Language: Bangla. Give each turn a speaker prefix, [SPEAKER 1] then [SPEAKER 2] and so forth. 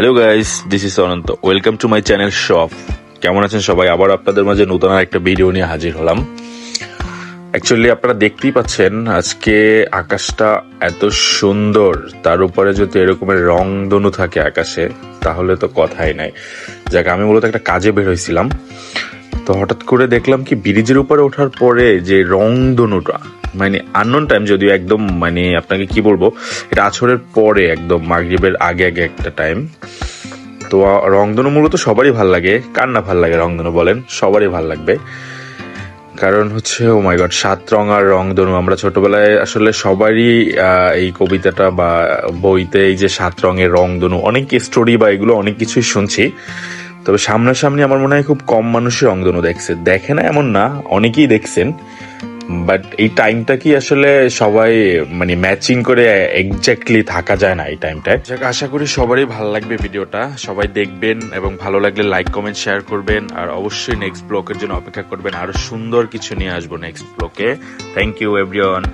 [SPEAKER 1] Hello guys this is Ananta welcome to my channel shop কেমন আছেন সবাই? আবার আপনাদের মাঝে নতুন একটা ভিডিও নিয়ে হাজির হলাম। অ্যাকচুয়ালি আপনারা দেখতেই পাচ্ছেন, আজকে আকাশটা এত সুন্দর। তার উপরে যদি এরকমের রং দনু থাকে আকাশে, তাহলে তো কথাই নাই। যাক, আমি মূলত একটা কাজে বের হয়েছিলাম। তো হঠাৎ করে দেখলাম কি, ব্রিজের উপরে ওঠার পরে যে রং দনুটা মানে আননোন টাইম যদিও একদম মানে আপনাকে কি বলব, এটা আছরের পরে একদম, মাগরিবের আগে আগে একটা টাইম তো রংধনু মূলত সবারই ভালো লাগে। কার না ভালো লাগে রংধনু বলেন? সবারই ভালো লাগবে। কারণ হচ্ছে ও মাই গড সাত রং আর রংধনু। আমরা ছোটবেলায় আসলে সবারই এই কবিতাটা বা বইতে এই যে সাত রঙের রংধনু, অনেক স্টোরি বা এগুলো অনেক কিছুই শুনছি। তবে সামনাসামনি আমার মনে হয় খুব কম মানুষই রংধনু দেখছে। দেখে না এমন না, অনেকেই দেখছেন। বাট এই টাইমটা কি আসলে সবাই মানে ম্যাচিং করে এক্স্যাক্টলি থাকা যায় না এই টাইমটায় আশা করি সবারই ভালো লাগবে ভিডিওটা। সবাই দেখবেন এবং ভালো লাগলে লাইক কমেন্ট শেয়ার করবেন। আর অবশ্যই নেক্সট ব্লকের জন্য অপেক্ষা করবেন। আরও সুন্দর কিছু নিয়ে আসব নেক্সট ব্লকে থ্যাংক ইউ এভরিওয়ান